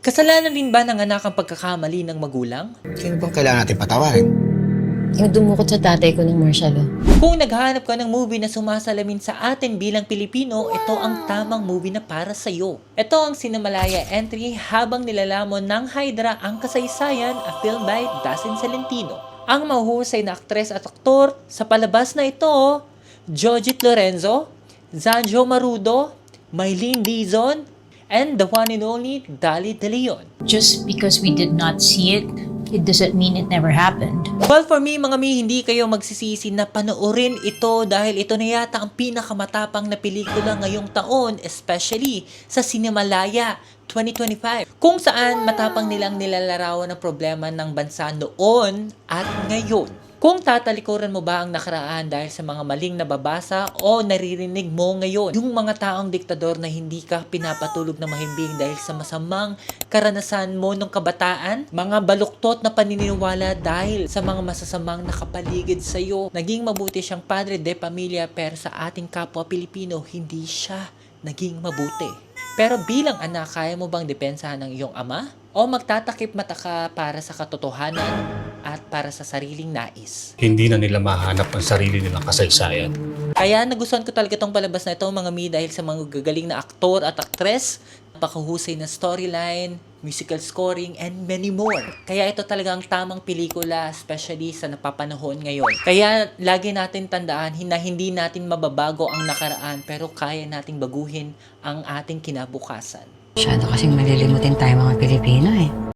Kasalanan din ba ng anak ang pagkakamali ng magulang? Sino bang kailangan natin patawarin? Yung dumukot sa tatay ko ng martial law. Kung naghahanap ka ng movie na sumasalamin sa atin bilang Pilipino, ito ang tamang movie na para sa iyo. Ito ang Sinamalaya entry habang nilalamon ng Hydra ang kasaysayan, a film by Dustin Celentino. Ang mahuhusay na aktres at aktor sa palabas na ito, Jojit Lorenzo, Zanjo Marudo, Mylene Dizon, and the one and only Dali De Leon. just because we did not see it, it doesn't mean it never happened. Well, for me, mga mi, hindi kayo magsisisi na panoorin ito dahil ito na yata ang pinakamatapang na pelikula ngayong taon, especially sa Cinemalaya 2025. Kung saan matapang nilang nilalarawan ng problema ng bansa noon at ngayon. Kung tatalikuran mo ba ang nakaraan dahil sa mga maling nababasa o naririnig mo ngayon, yung mga taong diktador na hindi ka pinapatulog na mahimbing dahil sa masamang karanasan mo nung kabataan, mga baluktot na paniniwala dahil sa mga masasamang nakapaligid sa iyo. Naging mabuti siyang padre de pamilya pero sa ating kapwa Pilipino, hindi siya naging mabuti. Pero bilang anak, kaya mo bang depensahan ng iyong ama? O magtatakip mata ka para sa katotohanan at para sa sariling nais? hindi na nila mahanap ang sarili nilang kasaysayan. Kaya nagustuhan ko talaga itong palabas na ito mga mi dahil sa mga gagaling na aktor at aktres, napakahusay na storyline, musical scoring, and many more. Kaya ito talaga ang tamang pelikula, especially sa napapanahon ngayon. Kaya lagi natin tandaan na hindi natin mababago ang nakaraan pero kaya nating baguhin ang ating kinabukasan. Masyado kasing malilimutin tayo mga Pilipino eh.